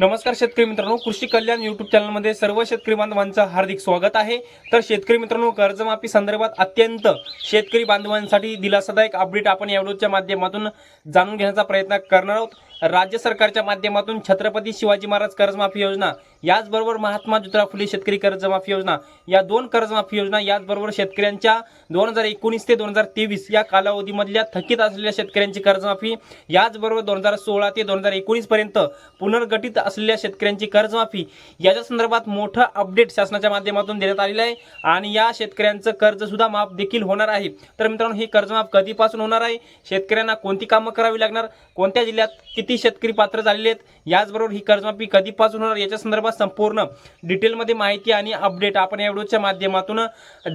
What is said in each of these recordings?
नमस्कार शेतकरी मित्रांनो कृषी कल्याण युट्यूब चॅनलमध्ये सर्व शेतकरी बांधवांचं हार्दिक स्वागत आहे. तर शेतकरी मित्रांनो कर्जमाफी संदर्भात अत्यंत शेतकरी बांधवांसाठी दिलासादायक अपडेट आपण या व्हिडिओच्या माध्यमातून जाणून घेण्याचा प्रयत्न करणार आहोत. राज्य सरकारच्या माध्यमातून छत्रपती शिवाजी महाराज कर्जमाफी योजना याचबरोबर महात्मा ज्योतिराव फुले शेतकरी कर्जमाफी योजना. या दोन कर्जमाफी योजना याचबरोबर शेतकऱ्यांच्या दोन हजार एकोणीस ते दोन हजार तेवीस या कालावधीमधल्या थकीत असलेल्या शेतकऱ्यांची कर्जमाफी याचबरोबर दोन हजार सोळा ते दोन हजार एकोणीसपर्यंत पुनर्गठित असलेल्या शेतकऱ्यांची कर्जमाफी याच्या संदर्भात मोठं अपडेट शासनाच्या माध्यमातून देण्यात आलेलं आहे आणि या शेतकऱ्यांचं कर्जसुद्धा माफ देखील होणार आहे. तर मित्रांनो ही कर्जमाफ कधीपासून होणार आहे? शेतकऱ्यांना कोणती कामं करावी लागणार? कोणत्या जिल्ह्यात किती शेतकरी पात्र झालेले आहेत? याचबरोबर ही कर्जमाफी कधीपासून होणार याच्या संदर्भात संपूर्ण डिटेलमध्ये माहिती आणि अपडेट आपण या व्हिडिओच्या माध्यमातून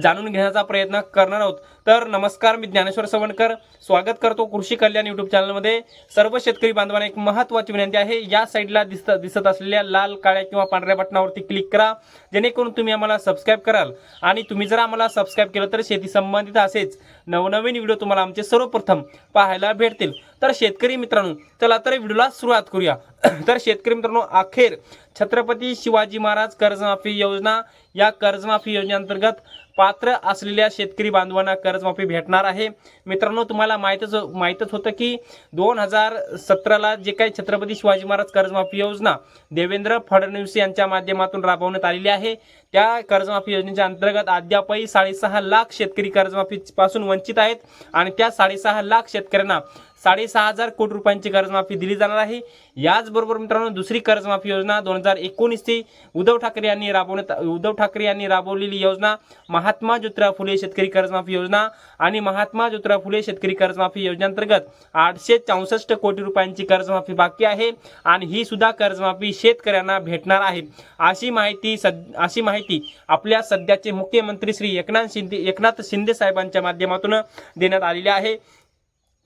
जाणून घेण्याचा प्रयत्न करणार आहोत. तर नमस्कार मी ज्ञानेश्वर सवणकर. स्वागत करतो कृषी कल्याण युट्यूब चॅनलमध्ये सर्व शेतकरी बांधवांना एक महत्त्वाची विनंती आहे. या साईडला दिसत दिसत असलेल्या लाल काळ्या किंवा पांढऱ्या बटनावरती क्लिक करा. जेणेकरून तुम्ही आम्हाला सबस्क्राईब कराल. आणि तुम्ही जर आम्हाला सबस्क्राईब केलं तर शेती संबंधित असेच नवनवीन व्हिडिओ तुम्हाला आमचे सर्वप्रथम पाहायला भेटतील. तर शेतकरी मित्रांनो चला तर व्हिडिओला सुरुवात करूया. तर शेतकरी मित्रांनो अखेर छत्रपती शिवाजी महाराज कर्जमाफी योजना या कर्जमाफी योजनेअंतर्गत पात्र असलेल्या शेतकरी बांधवांना कर्जमाफी भेटणार आहे. मित्रांनो तुम्हाला माहीतच हो- माहीतच होतं की दोन हजार सतराला जे काही छत्रपती शिवाजी महाराज कर्जमाफी योजना देवेंद्र फडणवीस यांच्या माध्यमातून राबवण्यात आलेली आहे. त्या कर्जमाफी योजनेच्या अंतर्गत अद्यापही साडेसहा लाख शेतकरी कर्जमाफीपासून वंचित आहेत आणि त्या साडेसहा लाख शेतकऱ्यांना साडेसहा हजार कोटी रुपयांची कर्जमाफी दिली जाणार आहे. याचबरोबर मित्रांनो दुसरी कर्जमाफी योजना दोन हजार एकोणीसची उद्धव ठाकरे यांनी राबवण्यात उद्धव ठाकरे यांनी राबवलेली योजना महात्मा ज्योतिराव फुले शेतकरी कर्जमाफी योजना आणि महात्मा ज्योतिराव फुले शेतकरी कर्जमाफी योजनेअंतर्गत आठशे चौसष्ट कोटी रुपयांची कर्जमाफी बाकी आहे आणि ही सुद्धा कर्जमाफी शेतकऱ्यांना भेटणार आहे. अशी माहिती सद अशी माहिती आपल्या सध्याचे मुख्यमंत्री श्री एकनाथ शिंदे एकनाथ शिंदे साहेबांच्या माध्यमातून देण्यात आलेली आहे.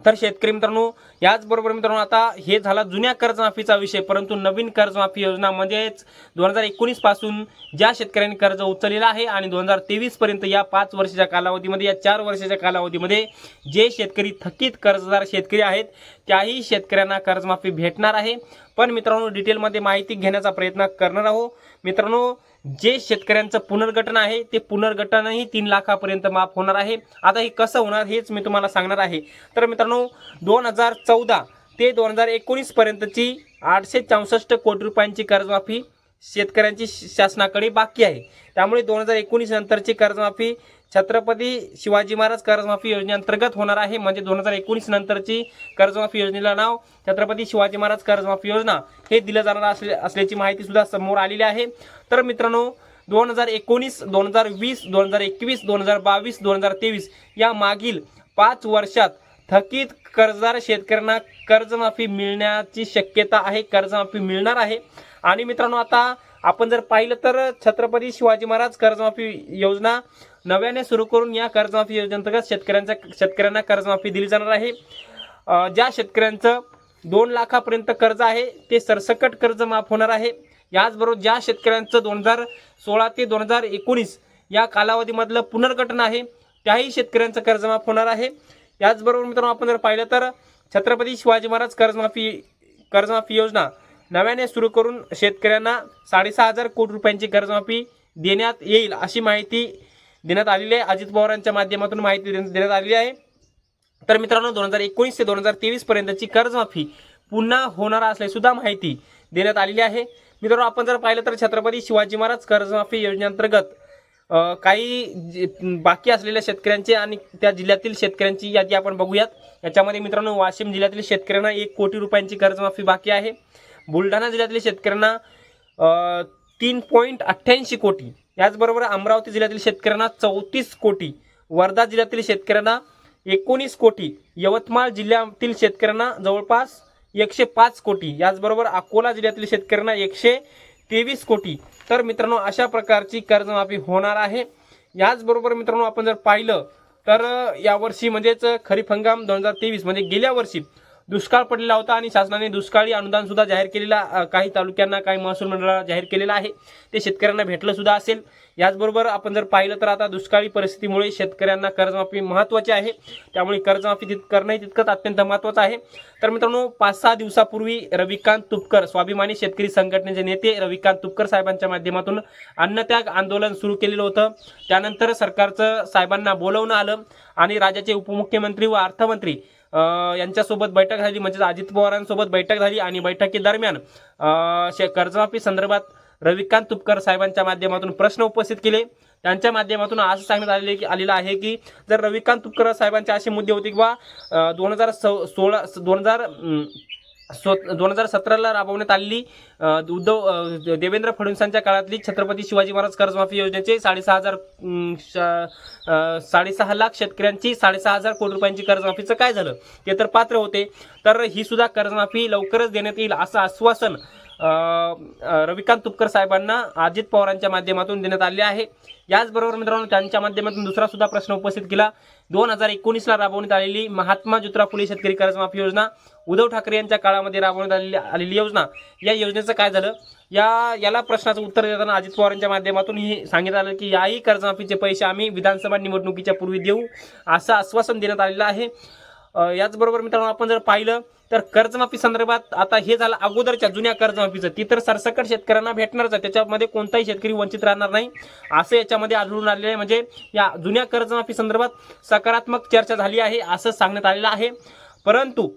तर शेतकरी मित्रांनो याचबरोबर मित्रांनो आता हे झाला जुन्या कर्जमाफीचा विषय परंतु नवीन कर्जमाफी योजना म्हणजेच दोन हजार एकोणीसपासून ज्या शेतकऱ्यांनी कर्ज उचललेलं आहे आणि दोन हजार तेवीस पर्यंत या पाच वर्षाच्या कालावधीमध्ये या चार वर्षाच्या कालावधीमध्ये जे शेतकरी थकीत कर्जदार शेतकरी आहेत त्याही शेतकऱ्यांना कर्जमाफी भेटणार आहे. पण मित्रांनो डिटेलमध्ये माहिती घेण्याचा प्रयत्न करणार आहोत. मित्रांनो जे शेतकऱ्यांचं पुनर्गठन आहे ते पुनर्गठनही तीन लाखापर्यंत माफ होणार आहे. आता हे कसं होणार हेच मी तुम्हाला सांगणार आहे. तर मित्रांनो दोन हजार चौदा ते दोन हजार एकोणीसपर्यंतची आठशे चौसष्ट कोटी रुपयांची कर्जमाफी शेतकऱ्यांची शासनाकडे बाकी आहे. त्यामुळे दोन हजार एकोणीस नंतरची कर्जमाफी छत्रपती शिवाजी महाराज कर्जमाफी योजनेअंतर्गत होणार आहे. म्हणजे दोन हजार एकोणीस नंतरची कर्जमाफी योजनेला नाव छत्रपती शिवाजी महाराज कर्जमाफी योजना हे दिलं जाणार असले असल्याची माहिती सुद्धा समोर आलेली आहे. तर मित्रांनो दोन हजार एकोणीस दोन हजार वीस दोन हजार एकवीस दोन हजार बावीस दोन हजार तेवीस या मागील पाच वर्षात थकीत कर्जदार शेतकऱ्यांना कर्जमाफी मिळण्याची शक्यता आहे कर्जमाफी मिळणार आहे. आणि मित्रांनो आता आपण जर पाहिलं तर छत्रपती शिवाजी महाराज कर्जमाफी योजना नव्याने सुरू करून या कर्जमाफी योजनेअंतर्गत शेतकऱ्यांच्या शेतकऱ्यांना कर्जमाफी दिली जाणार आहे. ज्या शेतकऱ्यांचं दोन लाखापर्यंत कर्ज आहे ते सरसकट कर्ज माफ होणार आहे. याचबरोबर ज्या शेतकऱ्यांचं दोन हजार सोळा ते दोन हजार एकोणीस या कालावधीमधलं पुनर्गठन आहे त्याही शेतकऱ्यांचं कर्ज माफ होणार आहे. याचबरोबर मित्रांनो आपण जर पाहिलं तर छत्रपती शिवाजी महाराज कर्जमाफी कर्जमाफी योजना नव्याने सुरू करून शेतकऱ्यांना साडेसहा हजार कोटी रुपयांची कर्जमाफी देण्यात येईल अशी माहिती देण्यात आलेली आहे. अजित पवारांच्या माध्यमातून माहिती देण्यात देण्यात आलेली आहे. तर मित्रांनो दोन हजार एकोणीस ते दोन हजार तेवीस पर्यंतची कर्जमाफी पुन्हा होणार असल्याची सुद्धा माहिती देण्यात आलेली आहे. मित्रांनो आपण जर पाहिलं तर छत्रपती शिवाजी महाराज कर्जमाफी योजनेअंतर्गत काही जे- बाकी असलेल्या शेतकऱ्यांचे आणि त्या जिल्ह्यातील शेतकऱ्यांची यादी आपण बघूयात. याच्यामध्ये मित्रांनो वाशिम जिल्ह्यातील शेतकऱ्यांना एक कोटी रुपयांची कर्जमाफी बाकी आहे. बुलढाणा जिल्ह्यातील शेतकऱ्यांना तीन पॉईंट अठ्ठ्याऐंशी कोटी. याचबरोबर अमरावती जिल्ह्यातील शेतकऱ्यांना चौतीस कोटी. वर्धा जिल्ह्यातील शेतकऱ्यांना एकोणीस कोटी. यवतमाळ जिल्ह्यातील शेतकऱ्यांना जवळपास एकशे पाच कोटी. याचबरोबर अकोला जिल्ह्यातील शेतकऱ्यांना एकशे तेवीस कोटी. तर मित्रांनो अशा प्रकारची कर्जमाफी होणार आहे. याचबरोबर मित्रांनो आपण जर पाहिलं तर यावर्षी म्हणजेच खरीप हंगाम दोन हजार तेवीस म्हणजे गेल्या वर्षी दुष्काळ पडलेला होता आणि शासनाने दुष्काळी अनुदान सुद्धा जाहीर केलेला काही तालुक्यांना काही महसूल मंडळाला जाहीर केलेलं आहे. ते शेतकऱ्यांना भेटलं सुद्धा असेल. याचबरोबर आपण जर पाहिलं तर आता दुष्काळी परिस्थितीमुळे शेतकऱ्यांना कर्जमाफी महत्त्वाची आहे. त्यामुळे कर्जमाफी तित करणंही तितकंच अत्यंत महत्त्वाचं आहे. तर मित्रांनो पाच सहा दिवसापूर्वी रविकांत तुपकर स्वाभिमानी शेतकरी संघटनेचे नेते रविकांत तुपकर साहेबांच्या माध्यमातून अन्नत्याग आंदोलन सुरू केलेलं होतं. त्यानंतर सरकारचं साहेबांना बोलवणं आलं आणि राज्याचे उपमुख्यमंत्री व अर्थमंत्री यांच्यासोबत बैठक झाली म्हणजेच अजित पवारांसोबत बैठक झाली आणि बैठकीदरम्यान शे- कर्जमाफी संदर्भात रविकांत तुपकर साहेबांच्या माध्यमातून प्रश्न उपस्थित केले. त्यांच्या माध्यमातून असं सांगण्यात आलेले की आलेलं आहे की जर रविकांत तुपकर साहेबांचे असे मुद्दे होते की बा दोन हजार सोळा दोन हजार दोन हजार सतराला राबवण्यात आलेली उद्धव देवेंद्र फडणवीसांच्या काळातली छत्रपती शिवाजी महाराज कर्जमाफी योजनेचे साडेसहा हजार श- साडेसहा लाख शेतकऱ्यांची साडेसहा हजार कोटी रुपयांची कर्जमाफीचं काय झालं? ते तर पात्र होते. तर ही सुद्धा कर्जमाफी लवकरच देण्यात येईल असं आश्वासन रविकांत तुपकर साहेबांना अजित पवारांच्या माध्यमातून देण्यात आले आहे. याचबरोबर मित्रांनो त्यांच्या माध्यमातून दुसरा सुद्धा प्रश्न उपस्थित केला. दोन हजार एकोणीसला राबवण्यात आलेली महात्मा ज्योतिराव फुले शेतकरी कर्जमाफी योजना उद्धव ठाकरे यांच्या काळामध्ये राबवण्यात आलेली आलेली योजना या योजनेचं काय झालं? या याला प्रश्नाचं उत्तर देताना अजित पवार यांच्या माध्यमातून हे सांगितलं आलं की याही कर्जमाफीचे पैसे आम्ही विधानसभा निवडणुकीच्या पूर्वी देऊ असं आश्वासन देण्यात आलेलं आहे. याचबरोबर मित्रांनो आपण जर पाहिलं तर कर्जमाफी संदर्भात आता हे झालं अगोदरच्या जुन्या कर्जमाफीचं. ती तर सरसकट शेतकऱ्यांना भेटणारच आहे. त्याच्यामध्ये कोणताही शेतकरी वंचित राहणार नाही. असं याच्यामध्ये आढळून आलेलं आहे. म्हणजे या जुन्या कर्जमाफी संदर्भात सकारात्मक चर्चा झाली आहे असं सांगण्यात आलेलं आहे. परंतु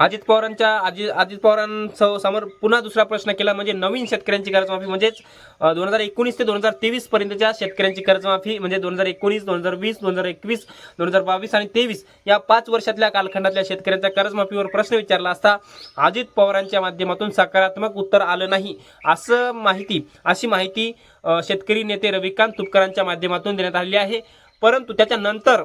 अजित पवारांच्या अजित अजित पवारांसमोर पुन्हा दुसरा प्रश्न केला म्हणजे नवीन शेतकऱ्यांची कर्जमाफी म्हणजेच दोन हजार एकोणीस ते दोन हजार तेवीस पर्यंतच्या शेतकऱ्यांची कर्जमाफी म्हणजे दोन हजार एकोणीस दोन हजार वीस दोन हजार एकवीस दोन हजार बावीस आणि तेवीस या पाच वर्षातल्या कालखंडातल्या शेतकऱ्यांच्या कर्जमाफीवर प्रश्न विचारला असता अजित पवारांच्या माध्यमातून सकारात्मक उत्तर आलं नाही. असं माहिती अशी माहिती शेतकरी नेते रविकांत तुपकरांच्या माध्यमातून देण्यात आलेली आहे. परंतु त्याच्यानंतर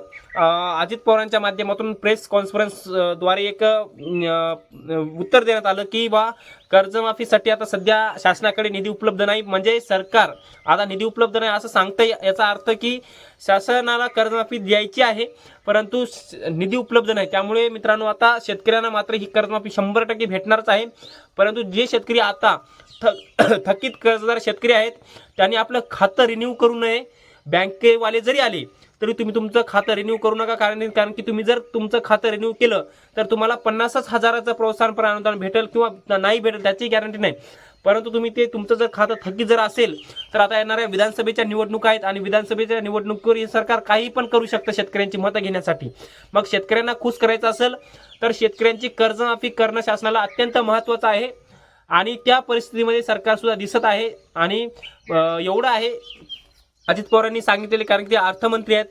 अजित पवारांच्या माध्यमातून प्रेस कॉन्फरन्सद्वारे एक उत्तर देण्यात आलं की बा कर्जमाफीसाठी आता सध्या शासनाकडे निधी उपलब्ध नाही. म्हणजे सरकार आता निधी उपलब्ध नाही असं सांगतं याचा अर्थ की शासनाला कर्जमाफी द्यायची आहे परंतु निधी उपलब्ध नाही. त्यामुळे मित्रांनो आता शेतकऱ्यांना मात्र ही कर्जमाफी शंभर टक्के भेटणारच आहे. परंतु जे शेतकरी आता थ थकीत कर्जदार शेतकरी आहेत त्यांनी आपलं खातं रिन्यू करू नये. बँकेवाले जरी आले तरी तुम्ही तुमचं खातं रिन्यू करू नका. कारण कारण की तुम्ही जर तुमचं खातं रिन्यू केलं तर तुम्हाला पन्नासच हजाराचं प्रोत्साहनपर अनुदान भेटेल किंवा नाही भेटेल त्याची गॅरंटी नाही. परंतु तुम्ही ते तुमचं जर खातं थकीत जर असेल तर आता येणाऱ्या विधानसभेच्या निवडणुका आहेत आणि विधानसभेच्या निवडणुकीवर हे सरकार काही पण करू शकतं शेतकऱ्यांची मतं घेण्यासाठी. मग शेतकऱ्यांना खुश करायचं असेल तर शेतकऱ्यांची कर्जमाफी करणं शासनाला अत्यंत महत्त्वाचं आहे. आणि त्या परिस्थितीमध्ये सरकारसुद्धा दिसत आहे. आणि एवढं आहे अजित पवारांनी सांगितलेले कारण की ते अर्थमंत्री आहेत.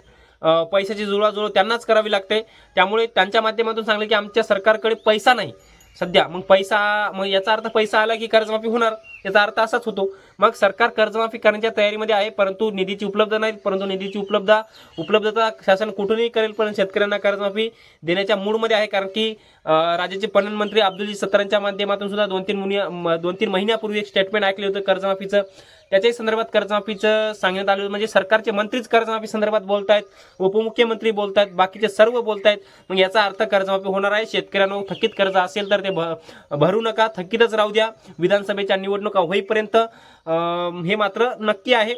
पैशाची जुळवाजुळव त्यांनाच करावी लागते. त्यामुळे त्यांच्या माध्यमातून सांगले की आमच्या सरकारकडे पैसा नाही. सध्या मग पैसा मग याचा अर्थ पैसा आला की कर्जमाफी होणार. याचा अर्थ असाच होतो. मग सरकार कर्जमाफी करण्याच्या तयारीमध्ये आहे परंतु निधीची उपलब्ध नाही परंतु निधीची उपलब्धता उपलब्धता शासन कुठूनही करेल पण शेतकऱ्यांना कर्जमाफी देण्याच्या मूडमध्ये आहे कारण की राज्याचे पणन मंत्री अब्दुलजी सत्तारांच्या माध्यमातून सुद्धा दोन तीन मुनी दोन तीन महिन्यापूर्वी एक स्टेटमेंट ऐकले होतं कर्जमाफीचं. त्याच्याही संदर्भात कर्जमाफीचं सांगण्यात आलं म्हणजे सरकारचे मंत्रीच कर्जमाफी संदर्भात बोलतायत उपमुख्यमंत्री बोलतायत बाकीचे सर्व बोलतायत. मग याचा अर्थ कर्जमाफी होणार आहे. शेतकऱ्यांना थकीत कर्ज असेल तर ते भ- भरू नका. थकीतच राहू द्या. विधानसभेच्या निवडणूक होईपर्यंत हे मात्र नक्की आहे.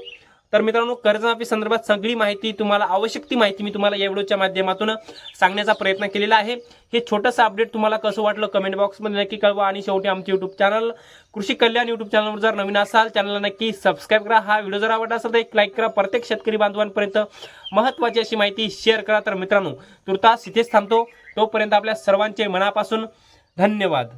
तर मित्रांनो कर्जमाफी संदर्भात सगळी माहिती तुम्हाला आवश्यक ती माहिती मी तुम्हाला या व्हिडिओच्या माध्यमातून सांगण्याचा प्रयत्न केलेला आहे. हे छोटंसं अपडेट तुम्हाला कसं वाटलं कमेंट बॉक्समध्ये नक्की कळवा आणि शेवटी आमचे युट्यूब चॅनल कृषी कल्याण युट्यूब चॅनलवर जर नवीन असाल चॅनलला नक्की सबस्क्राईब करा. हा व्हिडिओ जर आवडला असेल तर एक लाईक करा. प्रत्येक शेतकरी बांधवांपर्यंत महत्त्वाची अशी माहिती शेअर करा. तर मित्रांनो तुर्तास इथेच थांबतो. तोपर्यंत आपल्या सर्वांचे मनापासून धन्यवाद.